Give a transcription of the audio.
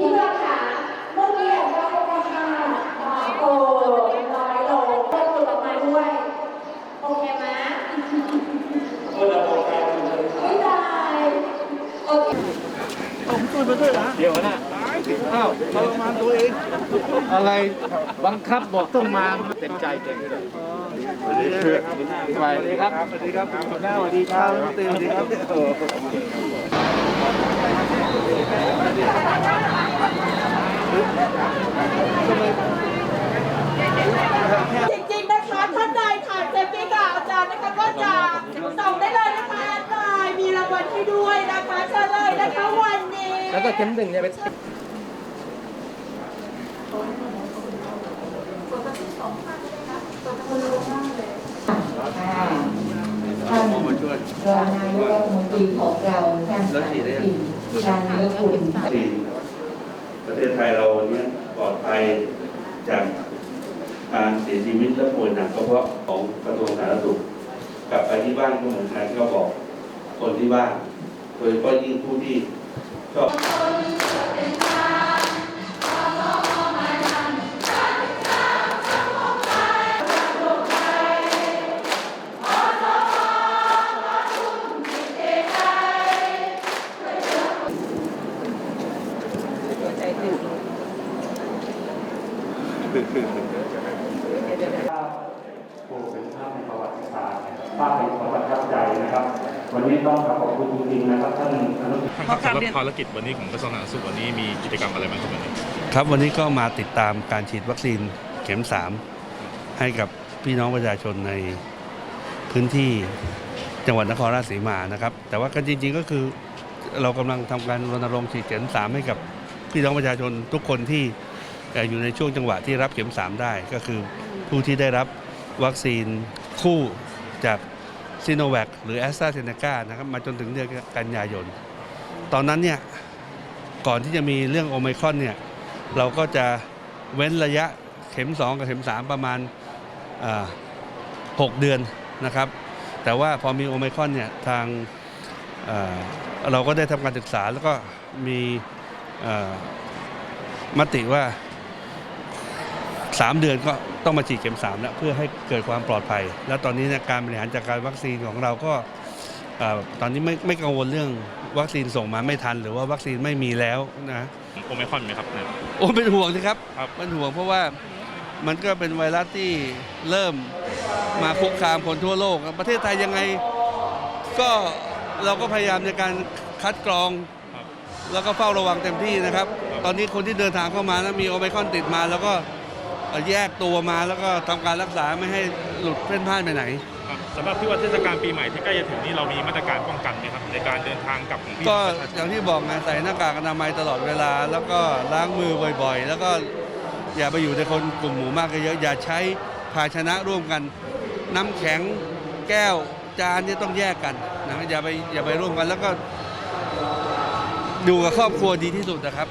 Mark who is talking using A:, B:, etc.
A: พี่เบลค่ะเมื่อกี้ของเราราคาโอ้ร้อยโลเพิ่มตัวมาด้วยโอเคไหม
B: เมื่อเราโครงการมันจะ
A: ไม่ได้โอเค
C: เดี๋ยวนะอ้าวทรมานตัวเองอะไรบังคับบอกต้องมาเต็มใจเต็มใจ สวัสดีครับสวัสดีครับสวัสดีคุณหน้าสวัสดีครับสวัสดีครับ
D: จริงๆนะคะท่านใดค่ะเซฟตี้กับอาจารย์นะคะก็จะส่งได้เลยนะคะแอดไลน์มีรางวัลให้ด้วยนะคะเชิญเลยนะคะวันนี้
C: แล้วก็เข็มหนึ่งเนี่ยเป็นส่วนผสมสองพันนะคะส่วนผสม
E: ท่านรองนายกรัฐมนตรีของเราท่านสายสินชาญวิรกุล
B: สี่ประเทศไทยเราเนี่ยปลอดภัยจากการเสียชีวิตและป่วยหนักก็เพราะของกระทรวงสาธารณสุขกลับไปที่บ้านก็เหมือนกันก็บอกคนที่บ้านโดยเฉพาะยิ่งผู้ที่ชอบ
F: ผู้เป็นภาพในประวัติศาสตร์ภาพแห่งความประทับใจนะครับ วันนี้ต้องขอบคุณจริงๆนะครับท่านอนุ
G: ท่านครับสำหรับภารกิจวันนี้ของกระทรวงสาธารณสุขวันนี้มีกิจกรรมอะไรบ้างครับวันนี้
H: ครับวันนี้ก็มาติดตามการฉีดวัคซีนเข็ม 3 ให้กับพี่น้องประชาชนในพื้นที่จังหวัดนครราชสีมานะครับ แต่ว่าก็จริง ๆก็คือเรากำลังทำการรณรงค์ฉีดเข็ม 3 ให้กับพี่น้องประชาชนทุกคนที่ อยู่ในช่วงจังหวะที่รับเข็ม 3 ได้ก็คือผู้ที่ได้รับวัคซีนคู่จากซีโนแวคหรือแอสตราเซเนกานะครับมาจนถึงเดือนกันยายน ตอนนั้นเนี่ยก่อนที่จะมีเรื่องโอไมครอนเนี่ยเราก็จะเว้นระยะเข็ม 2 กับเข็ม 3 ประมาณ 6 เดือนนะครับ แต่ว่าพอมีโอไมครอนเนี่ยทางเราก็ได้ทำการศึกษาแล้วก็มีมติว่า 3 เดือนก็ต้องมาฉีดเข็ม3แล้วเพื่อให้เกิดความปลอดภัย แล้วตอนนี้เนี่ยการบริหารจัดการวัคซีนของเราก็อ่าตอนนี้ไม่ไม่กังวลเรื่องวัคซีนส่งมาไม่ทัน หรือว่าวัคซีนไม่มีแล้วนะ
G: โอไมครอนไหมครับเนี่ย
H: โอ้เป็นห่วงสิครับ
G: ครับ
H: เป็นห่วงเพราะว่ามันก็เป็นไวรัสที่เริ่มมาคุกคามคนทั่วโลก ประเทศไทยยังไงก็เราก็พยายามในการคัดกรอง
G: ครับ
H: แล้วก็เฝ้าระวังเต็มที่นะครับ ตอนนี้คนที่เดินทางเข้ามานะมีโอไมครอนติดมาแล้วก็ แยกตัวมาแล้วก็ทำการรักษาไม่ให้หลุดเพ่นพ่านไปไหน
G: ครับสำหรับที่ว่าเทศกาลปีใหม่ที่ใกล้จะถึงนี่เรามีมาตรการป้องกันไหมครับในการเดินทางกลับของพี่
H: ก็
G: น้องประชาชน
H: อย่างที่บอกไงใส่หน้ากากอนามัยตลอดเวลา แล้วก็ล้างมือบ่อยๆ แล้วก็อย่าไปอยู่ในคนกลุ่มหมู่มากเยอะๆอย่าใช้ภาชนะร่วมกัน น้ำแข็งแก้วจานเนี่ยต้องแยกกันนะอย่าไปอย่าไปร่วมกันแล้วก็ดูกับครอบครัวดีที่สุดนะครับ